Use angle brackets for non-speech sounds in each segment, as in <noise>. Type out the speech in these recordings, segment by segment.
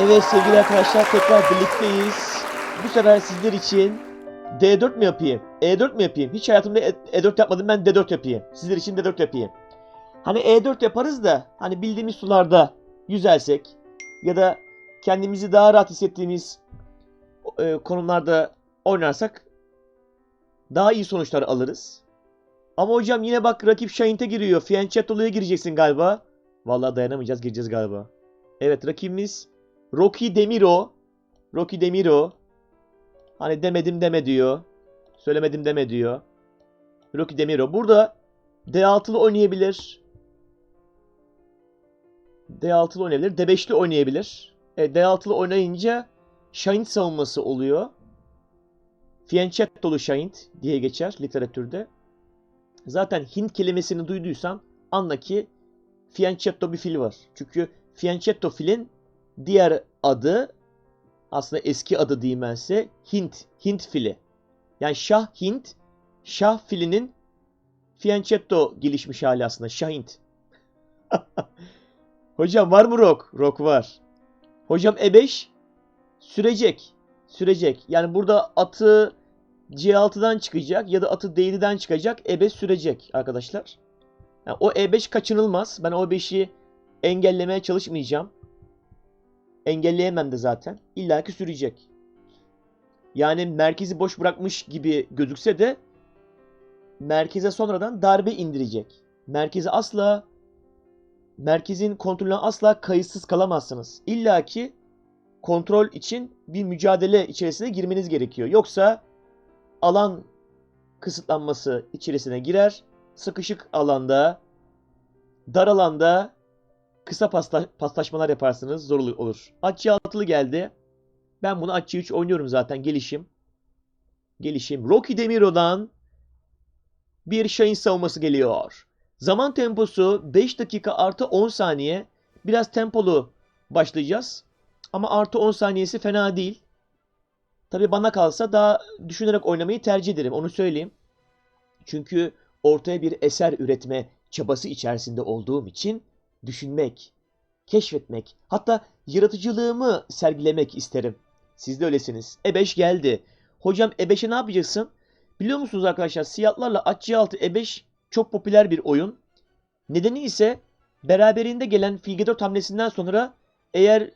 Evet sevgili arkadaşlar tekrar birlikteyiz. Bu sefer sizler için D4 mü yapayım? E4 mü yapayım? Hiç hayatımda E- E4 yapmadım ben D4 yapayım. Sizler için D4 yapayım. Hani E4 yaparız da hani bildiğimiz sularda yüzelsek ya da kendimizi daha rahat hissettiğimiz e, konumlarda oynarsak daha iyi sonuçlar alırız. Ama hocam yine bak rakip Şahint'e giriyor. Fianchetto'luya gireceksin galiba. Vallahi dayanamayacağız gireceğiz galiba. Evet rakibimiz Rocky Demiro. Rocky Demiro. Hani demedim deme diyor. Söylemedim deme diyor. Rocky Demiro. Burada D6'lı oynayabilir. D6'lı oynayabilir. D5'li oynayabilir. E, D6'lı oynayınca Şahint savunması oluyor. Fianchetto'lu Şahint diye geçer literatürde. Zaten Hint kelimesini duyduysan anla ki Fianchetto bir fil var. Çünkü Fianchetto filin diğer adı aslında eski adı diyeyim ben size Hint. Hint fili. Yani Şah Hint, Şah filinin Fianchetto gelişmiş hali aslında. Şah Hint. <laughs> Hocam var mı rock? Rock var. Hocam E5 sürecek. Sürecek. Yani burada atı C6'dan çıkacak ya da atı D7'den çıkacak. E5 sürecek arkadaşlar. Yani o E5 kaçınılmaz. Ben o E5'i engellemeye çalışmayacağım. Engelleyemem de zaten. İlla ki sürecek. Yani merkezi boş bırakmış gibi gözükse de merkeze sonradan darbe indirecek. Merkezi asla merkezin kontrolüne asla kayıtsız kalamazsınız. İlla ki kontrol için bir mücadele içerisine girmeniz gerekiyor. Yoksa alan kısıtlanması içerisine girer. Sıkışık alanda, dar alanda kısa pasla, paslaşmalar yaparsınız. Zor olur-. Atçı altılı geldi. Ben bunu Atçı 3 oynuyorum zaten. Gelişim. Gelişim. Rocky Demiro'dan bir Şahin savunması geliyor. Zaman temposu 5 dakika artı 10 saniye. Biraz tempolu başlayacağız. Ama artı 10 saniyesi fena değil. Tabii bana kalsa daha düşünerek oynamayı tercih ederim. Onu söyleyeyim. Çünkü ortaya bir eser üretme çabası içerisinde olduğum için düşünmek, keşfetmek, hatta yaratıcılığımı sergilemek isterim. Siz de öylesiniz. E5 geldi. Hocam E5'e ne yapacaksın? Biliyor musunuz arkadaşlar siyahlarla at C6 E5 çok popüler bir oyun. Nedeni ise beraberinde gelen fil G4 hamlesinden sonra eğer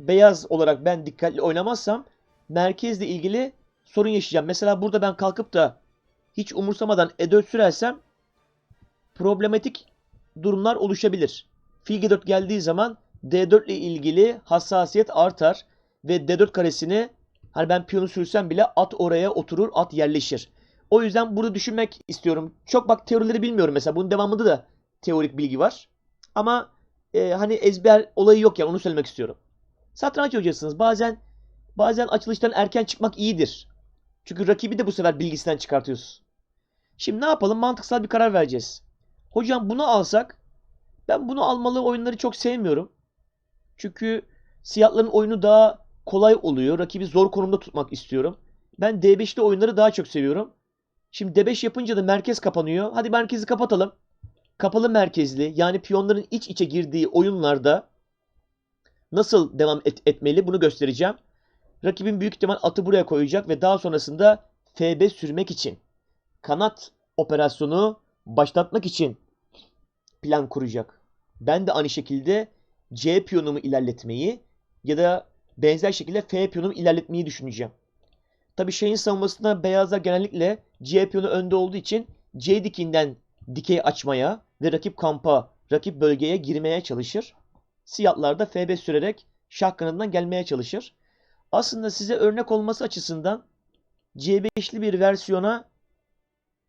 beyaz olarak ben dikkatli oynamazsam merkezle ilgili sorun yaşayacağım. Mesela burada ben kalkıp da hiç umursamadan E4 sürersem problematik durumlar oluşabilir. Fil G4 geldiği zaman D4 ile ilgili hassasiyet artar ve D4 karesini hani ben piyonu sürsem bile at oraya oturur, at yerleşir. O yüzden burada düşünmek istiyorum. Çok bak teorileri bilmiyorum mesela. Bunun devamında da teorik bilgi var. Ama e, hani ezber olayı yok yani onu söylemek istiyorum. Satranç hocasınız. Bazen bazen açılıştan erken çıkmak iyidir. Çünkü rakibi de bu sefer bilgisinden çıkartıyorsun. Şimdi ne yapalım? Mantıksal bir karar vereceğiz. Hocam bunu alsak ben bunu almalı oyunları çok sevmiyorum. Çünkü siyahların oyunu daha kolay oluyor. Rakibi zor konumda tutmak istiyorum. Ben D5'li oyunları daha çok seviyorum. Şimdi D5 yapınca da merkez kapanıyor. Hadi merkezi kapatalım. Kapalı merkezli yani piyonların iç içe girdiği oyunlarda nasıl devam et- etmeli bunu göstereceğim. Rakibin büyük ihtimal atı buraya koyacak ve daha sonrasında FB sürmek için kanat operasyonu başlatmak için plan kuracak. Ben de aynı şekilde C piyonumu ilerletmeyi ya da benzer şekilde F piyonumu ilerletmeyi düşüneceğim. Tabi şeyin savunmasında beyazlar genellikle C piyonu önde olduğu için C dikinden dikey açmaya ve rakip kampa, rakip bölgeye girmeye çalışır. Siyahlar da FB sürerek şah kanadından gelmeye çalışır. Aslında size örnek olması açısından C5'li bir versiyona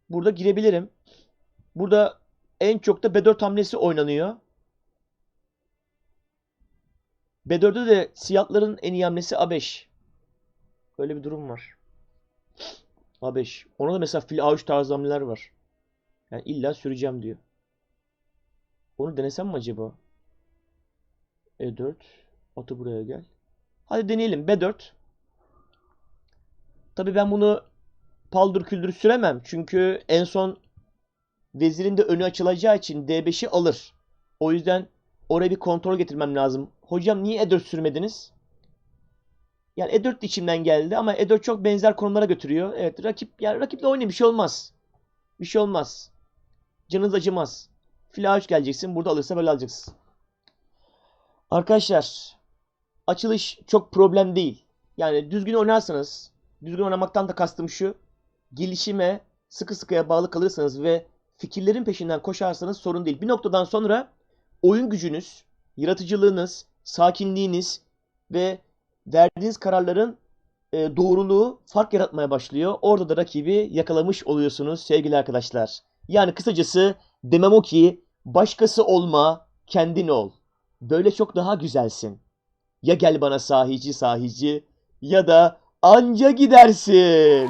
burada girebilirim. Burada en çok da B4 hamlesi oynanıyor. B4'de de siyahların en iyi hamlesi A5. Böyle bir durum var. A5. Ona da mesela fil A3 tarzı hamleler var. Yani illa süreceğim diyor. Onu denesem mi acaba? E4. Atı buraya gel. Hadi deneyelim. B4. Tabii ben bunu paldır küldür süremem. Çünkü en son vezirin de önü açılacağı için D5'i alır. O yüzden oraya bir kontrol getirmem lazım. Hocam niye E4 sürmediniz? Yani E4 de içimden geldi ama E4 çok benzer konumlara götürüyor. Evet rakip yani rakiple oynayın bir şey olmaz. Bir şey olmaz. Canınız acımaz. Fil A3 geleceksin. Burada alırsa böyle alacaksın. Arkadaşlar açılış çok problem değil. Yani düzgün oynarsanız, düzgün oynamaktan da kastım şu. Gelişime sıkı sıkıya bağlı kalırsanız ve fikirlerin peşinden koşarsanız sorun değil. Bir noktadan sonra oyun gücünüz, yaratıcılığınız, sakinliğiniz ve verdiğiniz kararların e, doğruluğu fark yaratmaya başlıyor. Orada da rakibi yakalamış oluyorsunuz sevgili arkadaşlar. Yani kısacası demem o ki başkası olma, kendin ol. Böyle çok daha güzelsin. Ya gel bana sahici sahici ya da anca gidersin. <laughs>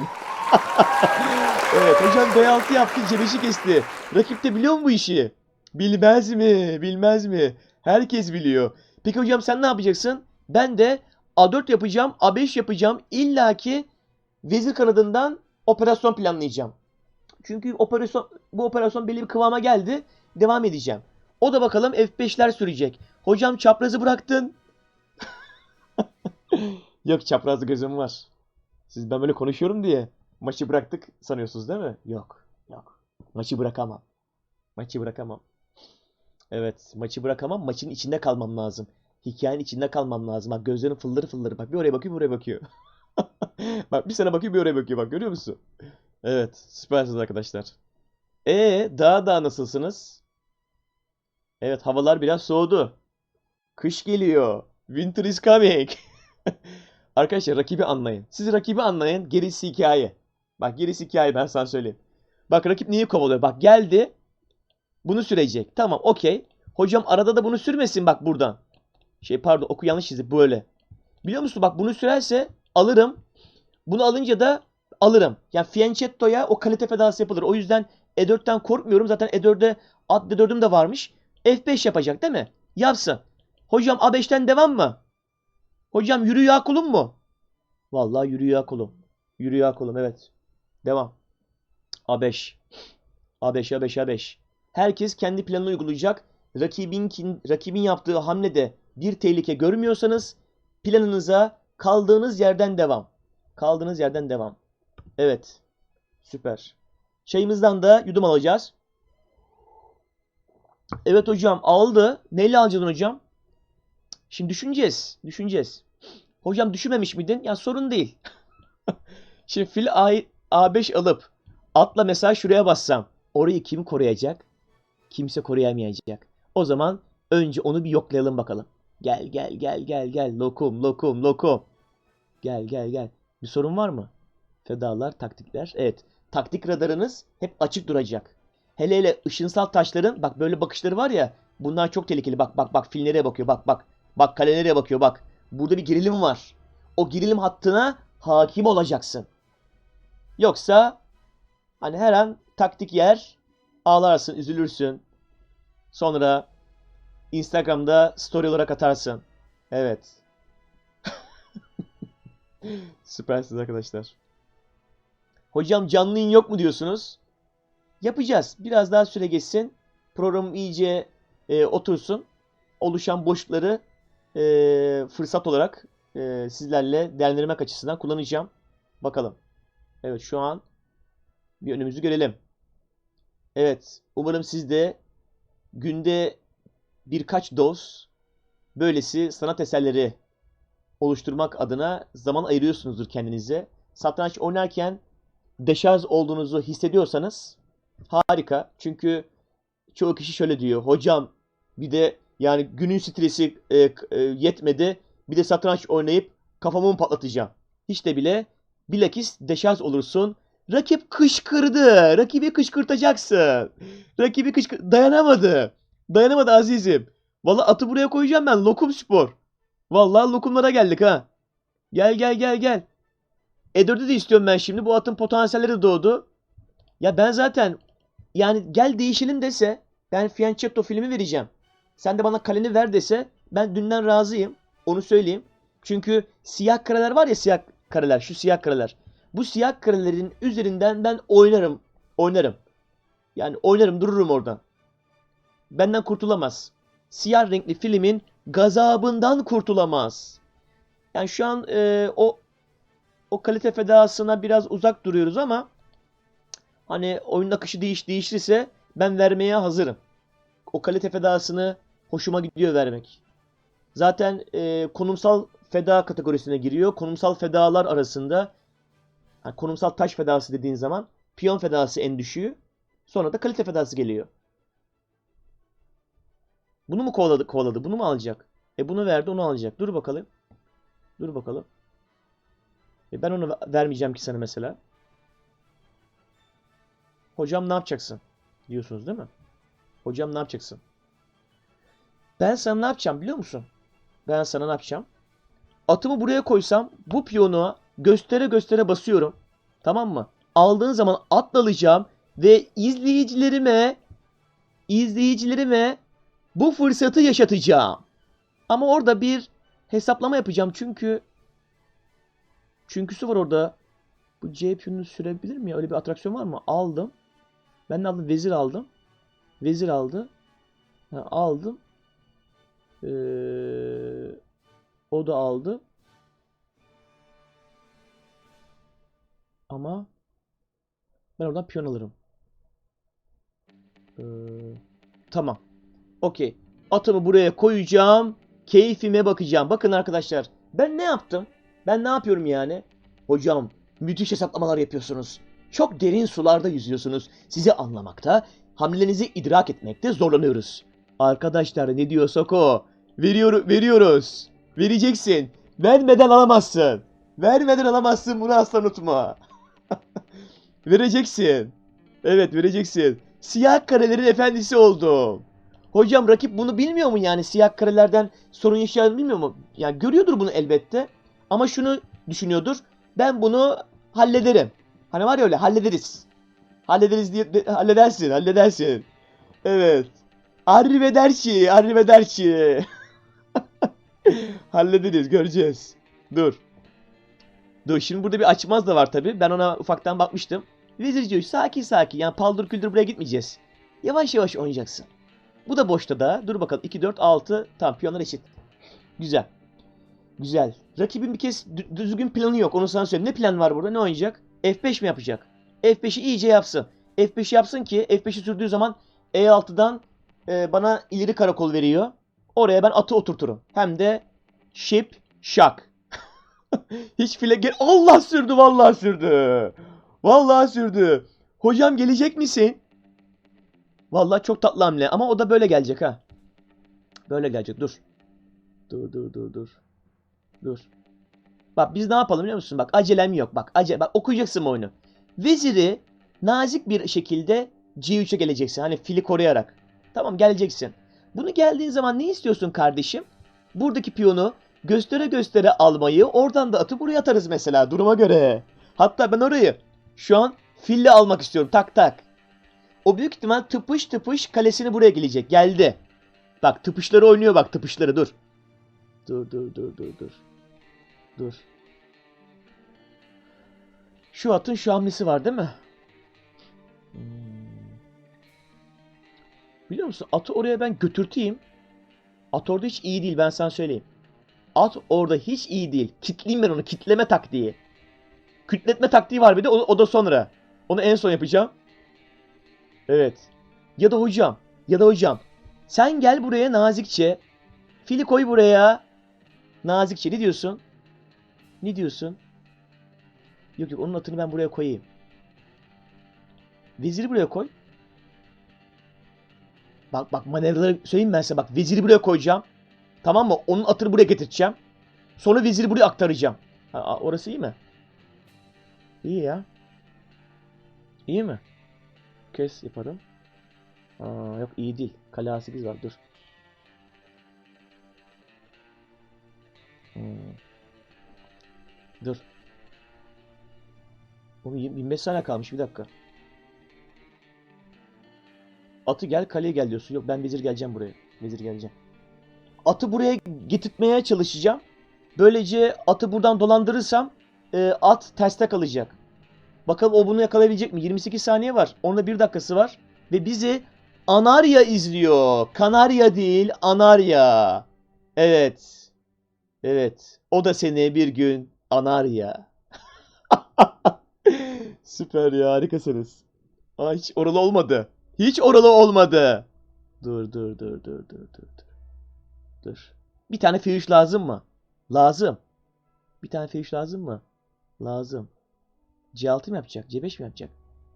evet hocam B6 yaptı cebeşi kesti. Rakip de biliyor mu bu işi? Bilmez mi? Bilmez mi? Herkes biliyor. Peki hocam sen ne yapacaksın? Ben de A4 yapacağım, A5 yapacağım. İlla ki vezir kanadından operasyon planlayacağım. Çünkü operasyon bu operasyon belli bir kıvama geldi. Devam edeceğim. O da bakalım F5'ler sürecek. Hocam çaprazı bıraktın. <laughs> Yok çaprazlı gözüm var. Siz ben böyle konuşuyorum diye maçı bıraktık sanıyorsunuz değil mi? Yok. Yok. Maçı bırakamam. Maçı bırakamam. Evet, maçı bırakamam. Maçın içinde kalmam lazım. Hikayenin içinde kalmam lazım. Bak gözlerim fıldır fıldır. Bak bir oraya bakıyor, bir oraya bakıyor. <laughs> Bak bir sana bakıyor, bir oraya bakıyor. Bak görüyor musun? Evet, süpersiniz arkadaşlar. E daha daha nasılsınız? Evet, havalar biraz soğudu. Kış geliyor. Winter is coming. <laughs> Arkadaşlar rakibi anlayın. Siz rakibi anlayın. Gerisi hikaye. Bak gerisi hikaye ben sana söyleyeyim. Bak rakip neyi kovalıyor? Bak geldi. Bunu sürecek. Tamam okey. Hocam arada da bunu sürmesin bak buradan. Şey pardon oku yanlış çizdi böyle. Biliyor musun bak bunu sürerse alırım. Bunu alınca da alırım. Yani Fianchetto'ya o kalite fedası yapılır. O yüzden E4'ten korkmuyorum. Zaten E4'de at D4'üm de varmış. F5 yapacak değil mi? Yapsın. Hocam A5'ten devam mı? Hocam yürü ya kulum mu? Vallahi yürü ya kulum. Yürü ya kulum evet. Devam. A5. A5 A5 A5. Herkes kendi planını uygulayacak. Rakibin, rakibin yaptığı hamlede bir tehlike görmüyorsanız planınıza kaldığınız yerden devam. Kaldığınız yerden devam. Evet. Süper. Çayımızdan da yudum alacağız. Evet hocam aldı. Neyle alacaksın hocam? Şimdi düşüneceğiz. Düşüneceğiz. Hocam düşünmemiş miydin? Ya sorun değil. <laughs> Şimdi fil A, A5 alıp atla mesela şuraya bassam. Orayı kim koruyacak? Kimse koruyamayacak. O zaman önce onu bir yoklayalım bakalım. Gel gel gel gel gel. Lokum lokum lokum. Gel gel gel. Bir sorun var mı? Fedalar, taktikler. Evet. Taktik radarınız hep açık duracak. Hele hele ışınsal taşların bak böyle bakışları var ya. Bunlar çok tehlikeli. Bak bak bak fil bakıyor. Bak bak. Bak kale nereye bakıyor bak. Burada bir gerilim var. O gerilim hattına hakim olacaksın. Yoksa hani her an taktik yer ağlarsın, üzülürsün. Sonra Instagram'da story olarak atarsın. Evet. <laughs> Süpersiniz arkadaşlar. Hocam canlı yayın yok mu diyorsunuz? Yapacağız. Biraz daha süre geçsin. Program iyice e, otursun. Oluşan boşlukları e, fırsat olarak e, sizlerle değerlendirmek açısından kullanacağım. Bakalım. Evet şu an bir önümüzü görelim. Evet umarım siz de günde birkaç doz böylesi sanat eserleri oluşturmak adına zaman ayırıyorsunuzdur kendinize. Satranç oynarken deşarj olduğunuzu hissediyorsanız harika. Çünkü çoğu kişi şöyle diyor. Hocam bir de yani günün stresi e, e, yetmedi. Bir de satranç oynayıp kafamı mı patlatacağım? Hiç de bile bilakis deşarj olursun. Rakip kışkırdı. Rakibi kışkırtacaksın. Rakibi kışkır... Dayanamadı. Dayanamadı azizim. Vallahi atı buraya koyacağım ben. Lokum spor. Vallahi lokumlara geldik ha. Gel gel gel gel. E4'ü de istiyorum ben şimdi. Bu atın potansiyelleri doğdu. Ya ben zaten yani gel değişelim dese ben Fianchetto filmi vereceğim. Sen de bana kaleni ver dese ben dünden razıyım. Onu söyleyeyim. Çünkü siyah kareler var ya siyah kareler. Şu siyah kareler. Bu siyah karelerin üzerinden ben oynarım. Oynarım. Yani oynarım dururum oradan. Benden kurtulamaz. Siyah renkli filmin gazabından kurtulamaz. Yani şu an e, o o kalite fedasına biraz uzak duruyoruz ama hani oyun akışı değiş değişirse ben vermeye hazırım. O kalite fedasını hoşuma gidiyor vermek. Zaten e, konumsal feda kategorisine giriyor. Konumsal fedalar arasında yani konumsal taş fedası dediğin zaman piyon fedası en düşüğü. Sonra da kalite fedası geliyor. Bunu mu kovaladı, kovaladı? Bunu mu alacak? E bunu verdi, onu alacak. Dur bakalım. Dur bakalım. E ben onu ver- vermeyeceğim ki sana mesela. Hocam ne yapacaksın? Diyorsunuz değil mi? Hocam ne yapacaksın? Ben sana ne yapacağım biliyor musun? Ben sana ne yapacağım? Atımı buraya koysam bu piyonu göstere göstere basıyorum. Tamam mı? Aldığın zaman at alacağım ve izleyicilerime izleyicilerime bu fırsatı yaşatacağım. Ama orada bir hesaplama yapacağım çünkü çünküsü var orada. Bu C sürebilir mi ya? Öyle bir atraksiyon var mı? Aldım. Ben de aldım. Vezir aldım. Vezir aldı. Ha, aldım. Ee, o da aldı. Ama ben oradan piyon alırım. Ee, tamam. Okey. Atımı buraya koyacağım. Keyfime bakacağım. Bakın arkadaşlar. Ben ne yaptım? Ben ne yapıyorum yani? Hocam müthiş hesaplamalar yapıyorsunuz. Çok derin sularda yüzüyorsunuz. Sizi anlamakta, hamlelerinizi idrak etmekte zorlanıyoruz. Arkadaşlar ne diyorsak o. Veriyor, veriyoruz. Vereceksin. Vermeden alamazsın. Vermeden alamazsın bunu asla unutma. Vereceksin. Evet vereceksin. Siyah karelerin efendisi oldum. Hocam rakip bunu bilmiyor mu yani siyah karelerden sorun yaşadığını bilmiyor mu? Yani görüyordur bunu elbette. Ama şunu düşünüyordur. Ben bunu hallederim. Hani var ya öyle hallederiz. Hallederiz diye de- halledersin, halledersin. Evet. Arrivederci, arrivederci. <laughs> Hallederiz, göreceğiz. Dur. Dur, şimdi burada bir açmaz da var tabi. Ben ona ufaktan bakmıştım. Vezir diyor, sakin sakin. Yani paldır küldür buraya gitmeyeceğiz. Yavaş yavaş oynayacaksın. Bu da boşta da. Dur bakalım. 2, 4, 6. Tamam piyonlar eşit. Güzel. Güzel. Rakibin bir kez dü- düzgün planı yok. Onu sana söyleyeyim. Ne plan var burada? Ne oynayacak? F5 mi yapacak? F5'i iyice yapsın. F5'i yapsın ki F5'i sürdüğü zaman E6'dan e, bana ileri karakol veriyor. Oraya ben atı oturturum. Hem de ship şak. <laughs> Hiç file gel Allah sürdü vallahi sürdü. Vallahi sürdü. Hocam gelecek misin? Vallahi çok tatlı hamle ama o da böyle gelecek ha. Böyle gelecek dur. Dur dur dur dur. Dur. Bak biz ne yapalım biliyor musun? Bak acelem yok. Bak acele bak okuyacaksın oyunu. Veziri nazik bir şekilde C3'e geleceksin. Hani fili koruyarak. Tamam geleceksin. Bunu geldiğin zaman ne istiyorsun kardeşim? Buradaki piyonu göstere göstere almayı oradan da atı buraya atarız mesela duruma göre. Hatta ben orayı şu an fille almak istiyorum tak tak. O büyük ihtimal tıpış tıpış kalesini buraya gelecek. Geldi. Bak tıpışları oynuyor bak tıpışları dur. Dur dur dur dur dur. Dur. Şu atın şu hamlesi var değil mi? Hmm. Biliyor musun? Atı oraya ben götürteyim. At orada hiç iyi değil ben sana söyleyeyim. At orada hiç iyi değil. Kitleyeyim ben onu. Kitleme taktiği. Kütletme taktiği var bir de o, o da sonra. Onu en son yapacağım. Evet. Ya da hocam. Ya da hocam. Sen gel buraya nazikçe. Fili koy buraya. Nazikçe. Ne diyorsun? Ne diyorsun? Yok yok onun atını ben buraya koyayım. Veziri buraya koy. Bak bak manevraları söyleyeyim ben size bak. Veziri buraya koyacağım. Tamam mı? Onun atını buraya getireceğim. Sonra veziri buraya aktaracağım. Ha, orası iyi mi? İyi ya. İyi mi? Kes yaparım. Aa, yok iyi değil. Kale A8 var dur. Hmm. Dur. Oğlum 25 saniye kalmış bir dakika. Atı gel kaleye gel diyorsun. Yok ben vezir geleceğim buraya. Vezir geleceğim. Atı buraya getirtmeye çalışacağım. Böylece atı buradan dolandırırsam e, at terste kalacak. Bakalım o bunu yakalayabilecek mi? 28 saniye var. Onda 1 dakikası var. Ve bizi Anarya izliyor. Kanarya değil, Anarya. Evet. Evet. O da seni bir gün anar ya. <laughs> Süper ya harikasınız. Aa, hiç oralı olmadı. Hiç oralı olmadı. Dur dur dur dur dur dur dur. Bir tane fiyuş lazım mı? Lazım. Bir tane fiyuş lazım mı? Lazım. C6 mı yapacak? C5 mi yapacak?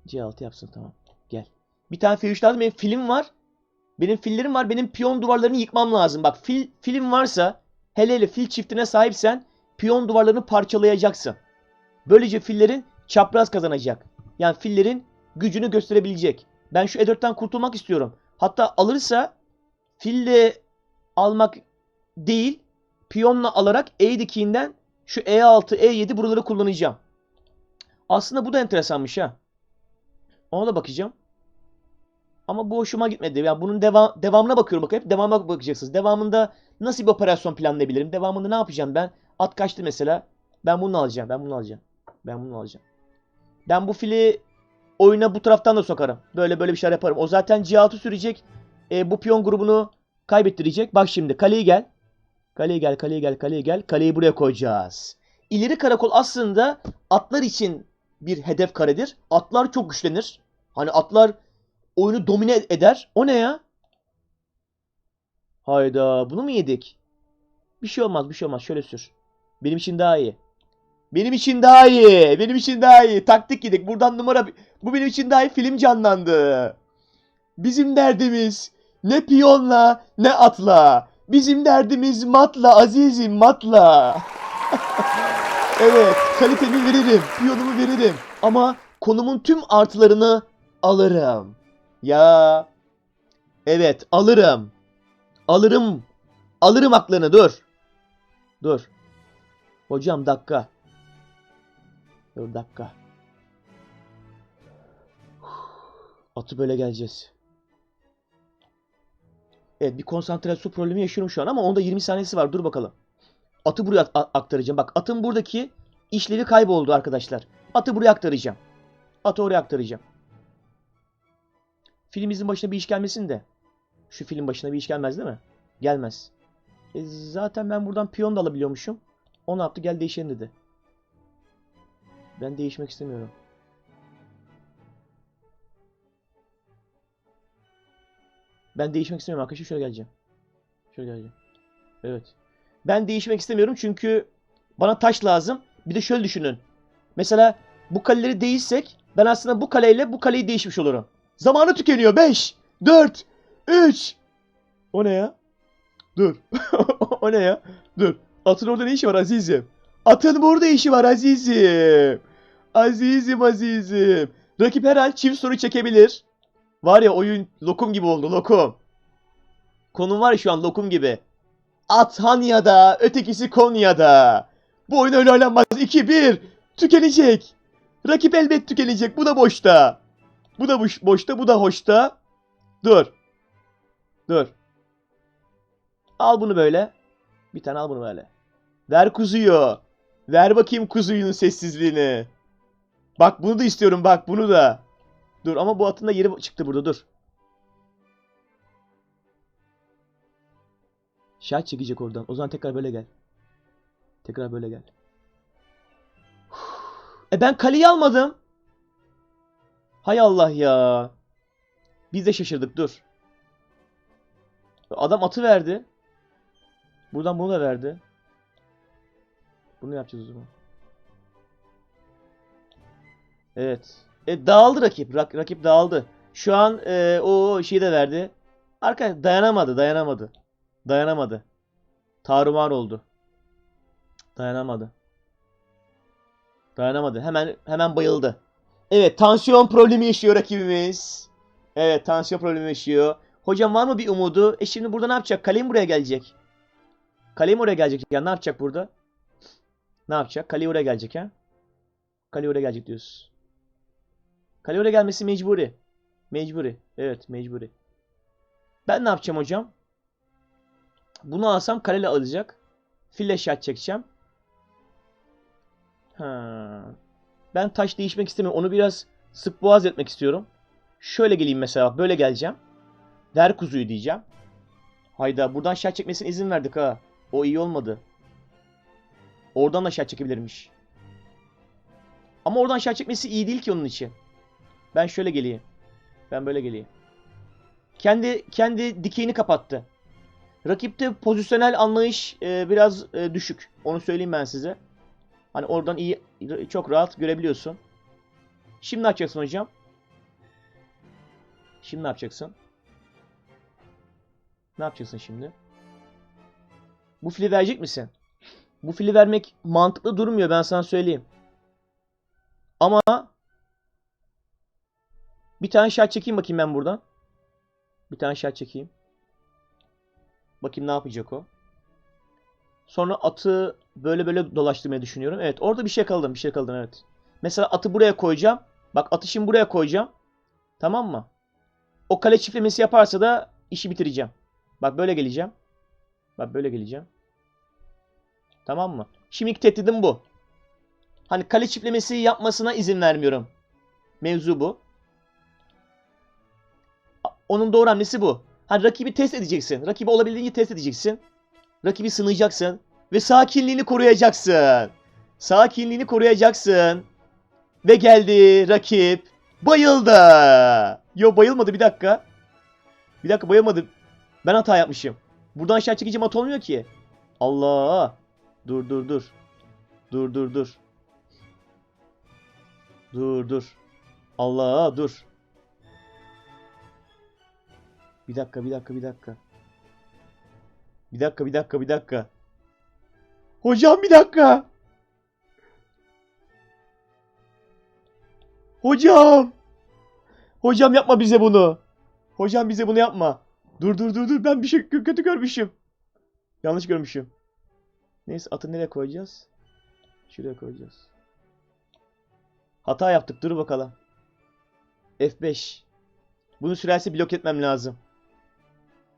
C6 yapsın tamam. Gel. Bir tane fiyuş lazım. Benim film var. Benim fillerim var. Benim piyon duvarlarını yıkmam lazım. Bak fil, film varsa hele hele fil çiftine sahipsen piyon duvarlarını parçalayacaksın. Böylece fillerin çapraz kazanacak. Yani fillerin gücünü gösterebilecek. Ben şu E4'ten kurtulmak istiyorum. Hatta alırsa fille almak değil piyonla alarak E dikiğinden şu E E6, E7 buraları kullanacağım. Aslında bu da enteresanmış ha. Ona da bakacağım. Ama bu hoşuma gitmedi. Yani bunun devam, devamına bakıyorum. Bak hep devamına bakacaksınız. Devamında nasıl bir operasyon planlayabilirim? Devamında ne yapacağım ben? At kaçtı mesela. Ben bunu alacağım. Ben bunu alacağım. Ben bunu alacağım. Ben bu fili oyuna bu taraftan da sokarım. Böyle böyle bir şeyler yaparım. O zaten C6 sürecek. E, bu piyon grubunu kaybettirecek. Bak şimdi kaleye gel. Kaleye gel, kaleye gel, kaleye gel. Kaleyi buraya koyacağız. İleri karakol aslında atlar için bir hedef karedir. Atlar çok güçlenir. Hani atlar oyunu domine eder. O ne ya? Hayda bunu mu yedik? Bir şey olmaz bir şey olmaz. Şöyle sür. Benim için daha iyi. Benim için daha iyi. Benim için daha iyi. Taktik yedik. Buradan numara... Bu benim için daha iyi. Film canlandı. Bizim derdimiz ne piyonla ne atla. Bizim derdimiz matla azizim matla. <laughs> evet kalitemi veririm. Piyonumu veririm. Ama konumun tüm artılarını alırım. Ya. Evet alırım. Alırım. Alırım aklını dur. Dur. Hocam dakika. Dur dakika. Atı böyle geleceğiz. Evet bir konsantrasyon problemi yaşıyorum şu an ama onda 20 saniyesi var. Dur bakalım. Atı buraya aktaracağım. Bak atın buradaki işlevi kayboldu arkadaşlar. Atı buraya aktaracağım. Atı oraya aktaracağım. Filmimizin başına bir iş gelmesin de. Şu film başına bir iş gelmez değil mi? Gelmez. E zaten ben buradan piyon da alabiliyormuşum. O ne yaptı? Gel değişelim dedi. Ben değişmek istemiyorum. Ben değişmek istemiyorum arkadaşlar. Şöyle geleceğim. Şöyle geleceğim. Evet. Ben değişmek istemiyorum çünkü bana taş lazım. Bir de şöyle düşünün. Mesela bu kaleleri değişsek ben aslında bu kaleyle bu kaleyi değişmiş olurum. Zamanı tükeniyor. 5, 4, 3. O ne ya? Dur. <laughs> o ne ya? Dur. Atın orada ne işi var Azizim? Atın burada işi var Azizim. Azizim Azizim. Rakip her çift soru çekebilir. Var ya oyun lokum gibi oldu lokum. Konum var ya şu an lokum gibi. At Hanya'da, ötekisi Konya'da. Bu oyun öyle oynanmaz. 2-1. Tükenecek. Rakip elbet tükenecek. Bu da boşta. Bu da boş, boşta, bu da hoşta. Dur. Dur. Al bunu böyle. Bir tane al bunu böyle. Ver kuzuyu. Ver bakayım kuzuyunun sessizliğini. Bak bunu da istiyorum bak bunu da. Dur ama bu atın da yeri çıktı burada dur. Şah çekecek oradan. O zaman tekrar böyle gel. Tekrar böyle gel. E ben kaleyi almadım. Hay Allah ya. Biz de şaşırdık dur. Adam atı verdi. Buradan bunu da verdi. Bunu yapacağız o zaman. Evet. E, dağıldı rakip. Rak- rakip dağıldı. Şu an e, o şeyi de verdi. Arkadaş dayanamadı, dayanamadı. Dayanamadı. Tarumar oldu. Dayanamadı. Dayanamadı. Hemen hemen bayıldı. Evet, tansiyon problemi yaşıyor rakibimiz. Evet, tansiyon problemi yaşıyor. Hocam var mı bir umudu? E şimdi burada ne yapacak? Kalem buraya gelecek. Kalem oraya gelecek. Ya ne yapacak burada? Ne yapacak? Kale oraya gelecek ha? Kale oraya gelecek diyoruz. Kale gelmesi mecburi. Mecburi. Evet mecburi. Ben ne yapacağım hocam? Bunu alsam kaleli alacak. Fille shot çekeceğim. Ha. Ben taş değişmek istemiyorum. Onu biraz sık boğaz etmek istiyorum. Şöyle geleyim mesela. Böyle geleceğim. Ver kuzuyu diyeceğim. Hayda buradan shot çekmesine izin verdik ha. O iyi olmadı. Oradan da aşağı çekebilirmiş. Ama oradan aşağı çekmesi iyi değil ki onun için. Ben şöyle geleyim. Ben böyle geleyim. Kendi kendi dikeyini kapattı. Rakipte pozisyonel anlayış e, biraz e, düşük. Onu söyleyeyim ben size. Hani oradan iyi çok rahat görebiliyorsun. Şimdi ne yapacaksın hocam? Şimdi ne yapacaksın? Ne yapacaksın şimdi? Bu fili verecek misin? Bu fili vermek mantıklı durmuyor ben sana söyleyeyim. Ama bir tane şart çekeyim bakayım ben buradan. Bir tane şart çekeyim. Bakayım ne yapacak o. Sonra atı böyle böyle dolaştırmayı düşünüyorum. Evet orada bir şey yakaladım. Bir şey yakaladım evet. Mesela atı buraya koyacağım. Bak atı şimdi buraya koyacağım. Tamam mı? O kale çiftlemesi yaparsa da işi bitireceğim. Bak böyle geleceğim. Bak böyle geleceğim. Tamam mı? Şimdiki tehdidim bu. Hani kale çiftlemesi yapmasına izin vermiyorum. Mevzu bu. Onun doğru hamlesi bu. Hani rakibi test edeceksin. Rakibi olabildiğince test edeceksin. Rakibi sınayacaksın. Ve sakinliğini koruyacaksın. Sakinliğini koruyacaksın. Ve geldi rakip. Bayıldı. Yo bayılmadı bir dakika. Bir dakika bayılmadı. Ben hata yapmışım. Buradan aşağı çekeceğim at olmuyor ki. Allah. Dur dur dur. Dur dur dur. Dur dur. Allah dur. Bir dakika bir dakika bir dakika. Bir dakika bir dakika bir dakika. Hocam bir dakika. Hocam. Hocam yapma bize bunu. Hocam bize bunu yapma. Dur dur dur dur ben bir şey kö- kötü görmüşüm. Yanlış görmüşüm. Neyse atı nereye koyacağız? Şuraya koyacağız. Hata yaptık dur bakalım. F5. Bunu sürerse blok etmem lazım.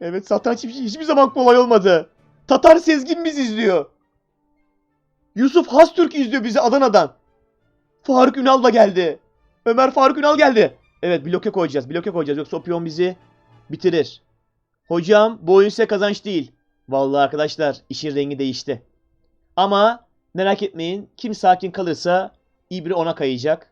Evet satranç hiç- hiçbir zaman kolay olmadı. Tatar Sezgin bizi izliyor. Yusuf Hastürk izliyor bizi Adana'dan. Faruk Ünal da geldi. Ömer Faruk Ünal geldi. Evet bloke koyacağız. Bloke koyacağız. Yoksa o piyon bizi bitirir. Hocam bu oyun size kazanç değil. Vallahi arkadaşlar işin rengi değişti. Ama merak etmeyin. Kim sakin kalırsa ibre ona kayacak.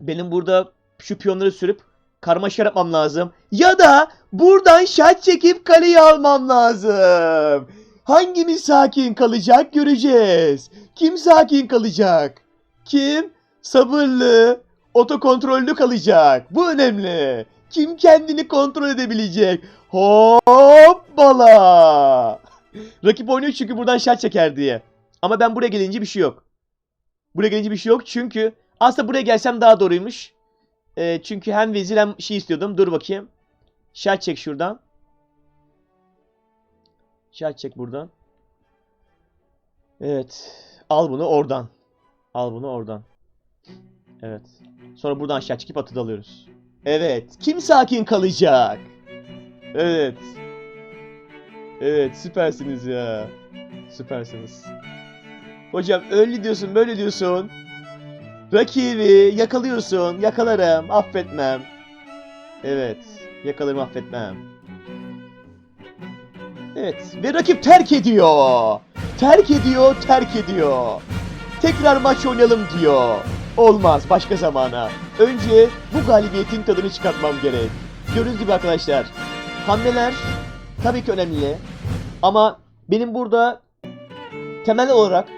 Benim burada şu piyonları sürüp karmaşa yapmam lazım. Ya da buradan şat çekip kaleyi almam lazım. Hangimiz sakin kalacak göreceğiz. Kim sakin kalacak? Kim sabırlı, otokontrollü kalacak? Bu önemli. Kim kendini kontrol edebilecek? Hoppala. Rakip oynuyor çünkü buradan şat çeker diye. Ama ben buraya gelince bir şey yok. Buraya gelince bir şey yok çünkü aslında buraya gelsem daha doğruymuş. Ee, çünkü hem vezir hem şey istiyordum. Dur bakayım. Şart çek şuradan. Şart çek buradan. Evet. Al bunu oradan. Al bunu oradan. Evet. Sonra buradan aşağı çekip atı dalıyoruz. Evet. Kim sakin kalacak? Evet. Evet süpersiniz ya. Süpersiniz. Hocam öyle diyorsun böyle diyorsun. Rakibi yakalıyorsun. Yakalarım. Affetmem. Evet. Yakalarım affetmem. Evet. Ve rakip terk ediyor. Terk ediyor, terk ediyor. Tekrar maç oynayalım diyor. Olmaz başka zamana. Önce bu galibiyetin tadını çıkartmam gerek. Gördüğünüz gibi arkadaşlar. Hamleler tabii ki önemli. Ama benim burada temel olarak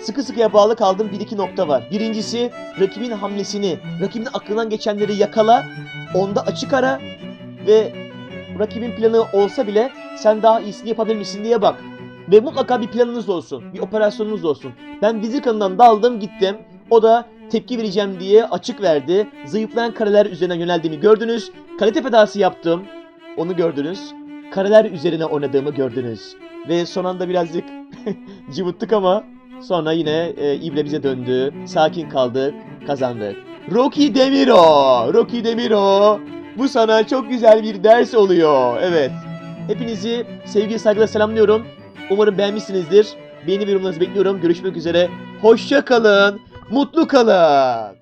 sıkı sıkıya bağlı kaldığım bir iki nokta var. Birincisi rakibin hamlesini, rakibin aklından geçenleri yakala, onda açık ara ve rakibin planı olsa bile sen daha iyisini yapabilir misin diye bak. Ve mutlaka bir planınız olsun, bir operasyonunuz olsun. Ben vizir kanından daldım gittim. O da tepki vereceğim diye açık verdi. Zayıflayan kareler üzerine yöneldiğimi gördünüz. Kalite fedası yaptım. Onu gördünüz. Kareler üzerine oynadığımı gördünüz. Ve son anda birazcık <laughs> cıvıttık ama sonra yine e, ibre bize döndü. Sakin kaldık, kazandık. Rocky Demiro! Rocky Demiro! Bu sana çok güzel bir ders oluyor. Evet. Hepinizi sevgi saygıyla selamlıyorum. Umarım beğenmişsinizdir. Beğeni ve yorumlarınızı bekliyorum. Görüşmek üzere. Hoşça kalın. Mutlu kalın.